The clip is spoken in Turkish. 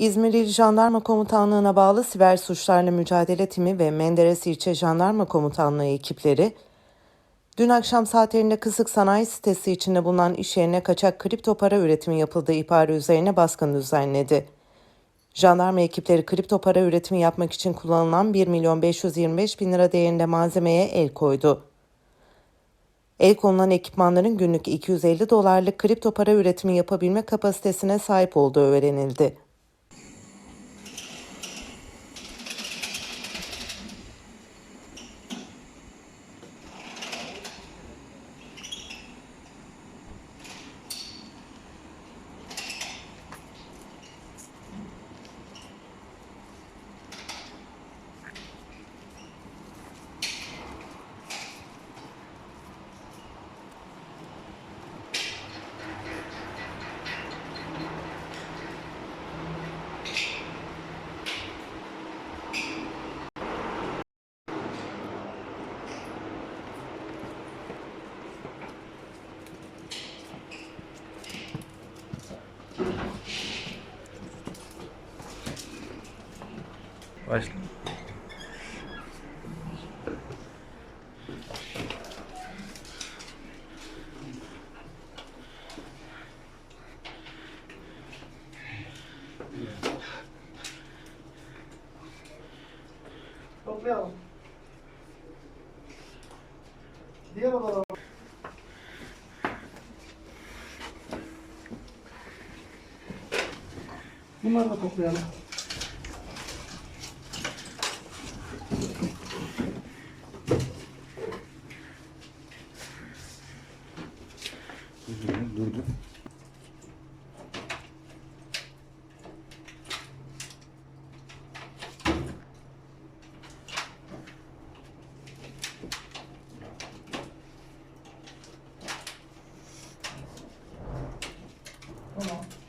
İzmir İl Jandarma Komutanlığı'na bağlı Siber Suçlarla Mücadele Timi ve Menderes İlçe Jandarma Komutanlığı ekipleri, dün akşam saatlerinde Kısık Sanayi sitesi içinde bulunan iş yerine kaçak kripto para üretimi yapıldığı ihbarı üzerine baskın düzenledi. Jandarma ekipleri kripto para üretimi yapmak için kullanılan 1 milyon 525 bin lira değerinde malzemeye el koydu. El konulan ekipmanların günlük 250 dolarlık kripto para üretimi yapabilme kapasitesine sahip olduğu öğrenildi. Başla. Toplayalım. Diğer odalara Bunları da toplayalım. Durdu. Tamam.